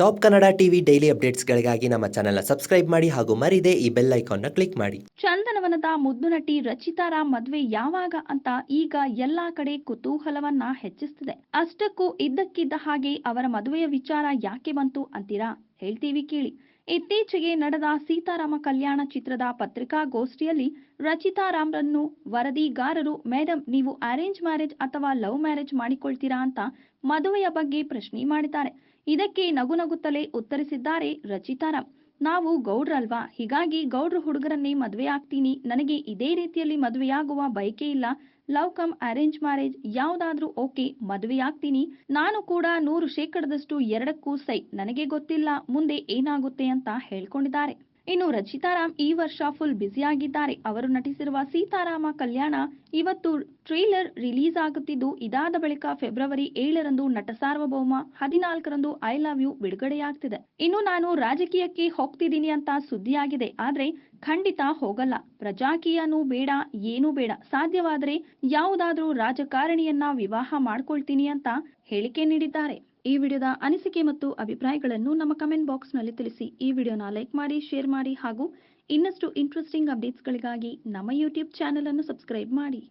Top Kannada TV daily ಅಪ್ಡೇಟ್ಸ್ಗಳಿಗಾಗಿ ನಮ್ಮ ಚಾನೆಲ್ನ ಸಬ್ಸ್ಕ್ರೈಬ್ ಮಾಡಿ ಹಾಗೂ ಮರಿದೇ ಈ ಬೆಲ್ ಐಕಾನ್ನ ಕ್ಲಿಕ್ ಮಾಡಿ. ಚಂದನವನದ ಮುದ್ದು ನಟಿ ರಚಿತಾರಾಮ್ ಮದುವೆ ಯಾವಾಗ ಅಂತ ಈಗ ಎಲ್ಲಾ ಕಡೆ ಕುತೂಹಲವನ್ನ ಹೆಚ್ಚಿಸ್ತಿದೆ. ಅಷ್ಟಕ್ಕೂ ಇದ್ದಕ್ಕಿದ್ದ ಹಾಗೆ ಅವರ ಮದುವೆಯ ವಿಚಾರ ಯಾಕೆ ಬಂತು ಅಂತೀರಾ? ಹೇಳ್ತೀವಿ ಕೇಳಿ. ಇತ್ತೀಚೆಗೆ ನಡೆದ ಸೀತಾರಾಮ ಕಲ್ಯಾಣ ಚಿತ್ರದ ಪತ್ರಿಕಾಗೋಷ್ಠಿಯಲ್ಲಿ ರಚಿತಾರಾಮ್ರನ್ನು ವರದಿಗಾರರು ಮೇಡಮ್ ನೀವು ಅರೇಂಜ್ ಮ್ಯಾರೇಜ್ ಅಥವಾ ಲವ್ ಮ್ಯಾರೇಜ್ ಮಾಡಿಕೊಳ್ತೀರಾ ಅಂತ ಮದುವೆಯ ಬಗ್ಗೆ ಪ್ರಶ್ನೆ ಮಾಡಿದ್ದಾರೆ. ಇದಕ್ಕೆ ನಗು ನಗುತ್ತಲೇ ಉತ್ತರಿಸಿದ್ದಾರೆ ರಚಿತಾರಾಮ್ ನಾವು ಗೌಡ್ರಲ್ವಾ? ಹೀಗಾಗಿ ಗೌಡ್ರ ಹುಡುಗರನ್ನೇ ಮದುವೆ ಆಗ್ತೀನಿ. ನನಗೆ ಇದೇ ರೀತಿಯಲ್ಲಿ ಮದುವೆಯಾಗುವ ಬಯಕೆ ಇಲ್ಲ. ಲವ್ ಕಮ್ ಅರೇಂಜ್ ಮ್ಯಾರೇಜ್ ಯಾವುದಾದ್ರೂ ಓಕೆ ಮದುವೆಯಾಗ್ತೀನಿ ನಾನು ಕೂಡ ನೂರು ಶೇಕಡದಷ್ಟು ಎರಡಕ್ಕೂ ಸೈ. ನನಗೆ ಗೊತ್ತಿಲ್ಲ, ಮುಂದೆ ಏನಾಗುತ್ತೆ ಅಂತ ಹೇಳ್ಕೊಂಡಿದ್ದಾರೆ. ಇನ್ನು ರಚಿತಾರಾಮ್ ಈ ವರ್ಷ ಫುಲ್ ಬ್ಯುಸಿಯಾಗಿದ್ದಾರೆ ಅವರು ನಟಿಸಿರುವ ಸೀತಾರಾಮ ಕಲ್ಯಾಣ ಇವತ್ತು ಟ್ರೇಲರ್ ರಿಲೀಸ್ ಆಗುತ್ತಿದ್ದು, ಇದಾದ ಬಳಿಕ ಫೆಬ್ರವರಿ ಏಳರಂದು ನಟ ಸಾರ್ವಭೌಮ ಹದಿನಾಲ್ಕರಂದು ಐ ಲವ್ ಯು ಬಿಡುಗಡೆಯಾಗ್ತಿದೆ. ಇನ್ನು ನಾನು ರಾಜಕೀಯಕ್ಕೆ ಹೋಗ್ತಿದ್ದೀನಿ ಅಂತ ಸುದ್ದಿಯಾಗಿದೆ ಆದ್ರೆ ಖಂಡಿತ ಹೋಗಲ್ಲ. ಪ್ರಜಾಕೀಯನೂ ಬೇಡ, ಏನೂ ಬೇಡ. ಸಾಧ್ಯವಾದರೆ ಯಾವುದಾದ್ರೂ ರಾಜಕಾರಣಿಯನ್ನ ವಿವಾಹ ಮಾಡ್ಕೊಳ್ತೀನಿ ಅಂತ ಹೇಳಿಕೆ ನೀಡಿದ್ದಾರೆ. ಈ ವಿಡಿಯೋದ ಅನಿಸಿಕೆ ಮತ್ತು ಅಭಿಪ್ರಾಯಗಳನ್ನು ನಮ್ಮ ಕಮೆಂಟ್ ಬಾಕ್ಸ್ನಲ್ಲಿ ತಿಳಿಸಿ. ಈ ವಿಡಿಯೋನ ಲೈಕ್ ಮಾಡಿ ಶೇರ್ ಮಾಡಿ ಹಾಗೂ ಇನ್ನಷ್ಟು ಇಂಟ್ರೆಸ್ಟಿಂಗ್ ಅಪ್ಡೇಟ್ಸ್ಗಳಿಗಾಗಿ ನಮ್ಮ ಯೂಟ್ಯೂಬ್ ಚಾನೆಲ್ ಅನ್ನು ಸಬ್ಸ್ಕ್ರೈಬ್ ಮಾಡಿ.